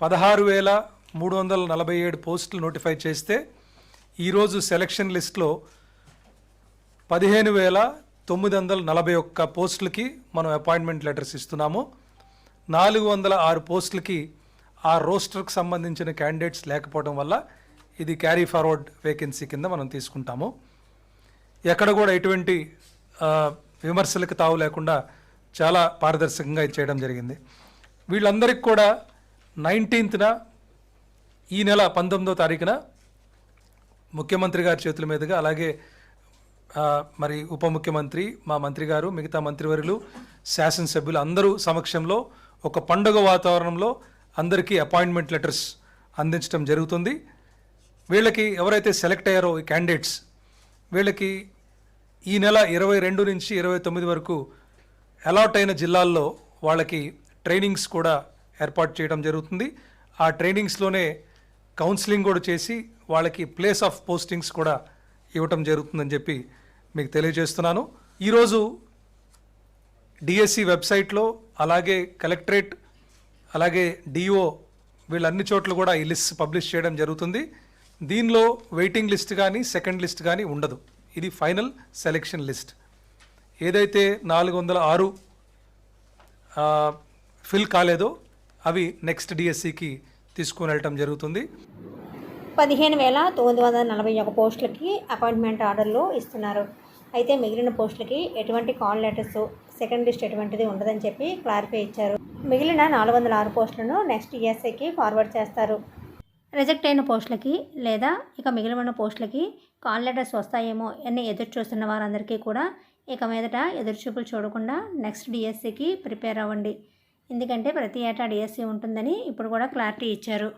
పదహారు వేల మూడు వందల నలభై ఏడు పోస్టులు నోటిఫై చేస్తే ఈరోజు సెలక్షన్ లిస్ట్లో పదిహేను వేల తొమ్మిది వందల నలభై ఒక్క పోస్టులకి మనం అపాయింట్మెంట్ లెటర్స్ ఇస్తున్నాము. నాలుగు వందల ఆరు పోస్టులకి ఆ రోస్టర్కి సంబంధించిన క్యాండిడేట్స్ లేకపోవడం వల్ల ఇది క్యారీ ఫార్వర్డ్ వేకెన్సీ కింద మనం తీసుకుంటాము. ఎక్కడ కూడా ఎటువంటి విమర్శలకు తావు లేకుండా చాలా పారదర్శకంగా ఇది చేయడం జరిగింది. వీళ్ళందరికీ కూడా నైన్టీన్త్న ఈ నెల పంతొమ్మిదో తారీఖున ముఖ్యమంత్రి గారి చేతుల మీదుగా అలాగే మరి ఉప ముఖ్యమంత్రి మా మంత్రి గారు మిగతా మంత్రివర్యులు శాసనసభ్యులు అందరూ సమక్షంలో ఒక పండుగ వాతావరణంలో అందరికీ అపాయింట్మెంట్ లెటర్స్ అందించడం జరుగుతుంది. వీళ్ళకి ఎవరైతే సెలెక్ట్ అయ్యారో ఈ క్యాండిడేట్స్ వీళ్ళకి ఈ నెల ఇరవై రెండు నుంచి ఇరవై తొమ్మిది వరకు అలాట్ అయిన జిల్లాల్లో వాళ్ళకి ట్రైనింగ్స్ కూడా ఏర్పాటు చేయడం జరుగుతుంది. ఆ ట్రైనింగ్స్లోనే కౌన్సిలింగ్ కూడా చేసి వాళ్ళకి ప్లేస్ ఆఫ్ పోస్టింగ్స్ కూడా ఇవ్వటం జరుగుతుందని చెప్పి మీకు తెలియజేస్తున్నాను. ఈరోజు డిఎస్సి వెబ్సైట్లో అలాగే కలెక్టరేట్ అలాగే డిఓ వీళ్ళన్ని చోట్ల కూడా ఈ లిస్ట్ పబ్లిష్ చేయడం జరుగుతుంది. దీనిలో వెయిటింగ్ లిస్ట్ కానీ సెకండ్ లిస్ట్ కానీ ఉండదు. ఇది ఫైనల్ సెలెక్షన్ లిస్ట్. ఏదైతే నాలుగు వందల ఆరు ఫిల్ కాలేదో అవి నెక్స్ట్ డిఎస్సికి తీసుకుని వెళ్ళటం జరుగుతుంది. పదిహేను వేల తొమ్మిది వందల నలభై ఒక పోస్టులకి అపాయింట్మెంట్ ఆర్డర్లు ఇస్తున్నారు. అయితే మిగిలిన పోస్టులకి ఎటువంటి కాల్ లెటర్స్ సెకండ్ లిస్ట్ ఎటువంటిది ఉండదని చెప్పి క్లారిఫై ఇచ్చారు. మిగిలిన నాలుగు వందల ఆరు పోస్టులను నెక్స్ట్ ఈఎస్ఐకి ఫార్వర్డ్ చేస్తారు. రిజెక్ట్ అయిన పోస్టులకి లేదా ఇక మిగిలిన పోస్టులకి కాల్ లెటర్స్ వస్తాయేమో అని ఎదురు చూస్తున్న వారందరికీ కూడా ఇక మీదట ఎదురుచూపులు చూడకుండా నెక్స్ట్ డిఎస్సికి ప్రిపేర్ అవ్వండి. ఎందుకంటే ప్రతి ఏటా డిఎస్సి ఉంటుందని ఇప్పుడు కూడా క్లారిటీ ఇచ్చారు.